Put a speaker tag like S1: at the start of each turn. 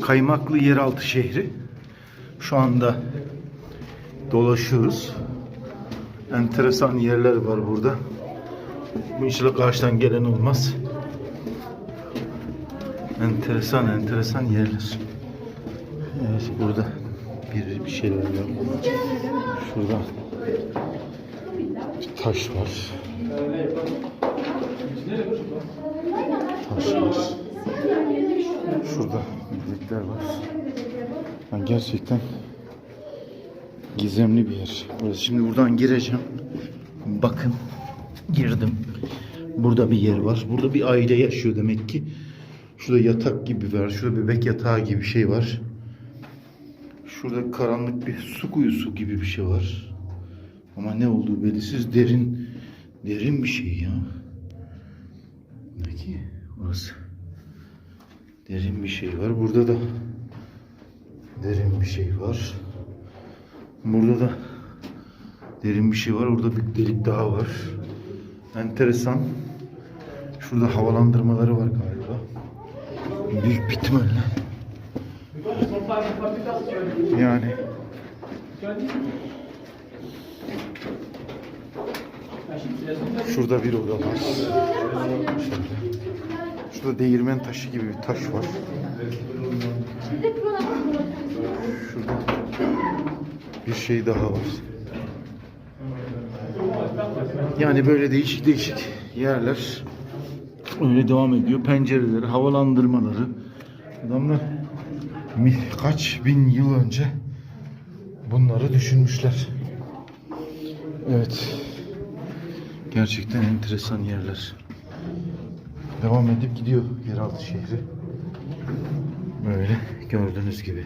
S1: kaymaklı yeraltı şehri. Şu anda dolaşıyoruz. Enteresan yerler var burada. Bu inşallah karşıdan gelen olmaz. Enteresan enteresan yerler. Evet burada bir, bir şeyler var. Şurada bir taş var. Taş var. Şurada bilekler var. Yani gerçekten gizemli bir yer. Burası. Şimdi buradan gireceğim. Bakın girdim. Burada bir yer var. Burada bir aile yaşıyor demek ki. Şurada yatak gibi var. Şurada bebek yatağı gibi bir şey var. Şurada karanlık bir su kuyusu gibi bir şey var. Ama ne olduğu belirsiz derin derin bir şey ya. Peki orası. Derin bir şey var. Burada da derin bir şey var. Burada da derin bir şey var. Orada bir delik daha var. Enteresan. Şurada havalandırmaları var galiba. Büyük bir ihtimalle. Yani şurada bir oda var. Şöyle. Şurada değirmen taşı gibi bir taş var. Şurada bir şey daha var. Yani böyle değişik değişik yerler öyle devam ediyor. Pencereleri, havalandırmaları. Adamlar kaç bin yıl önce bunları düşünmüşler. Evet. Gerçekten enteresan yerler. Devam edip gidiyor yeraltı şehri. Böyle gördüğünüz gibi.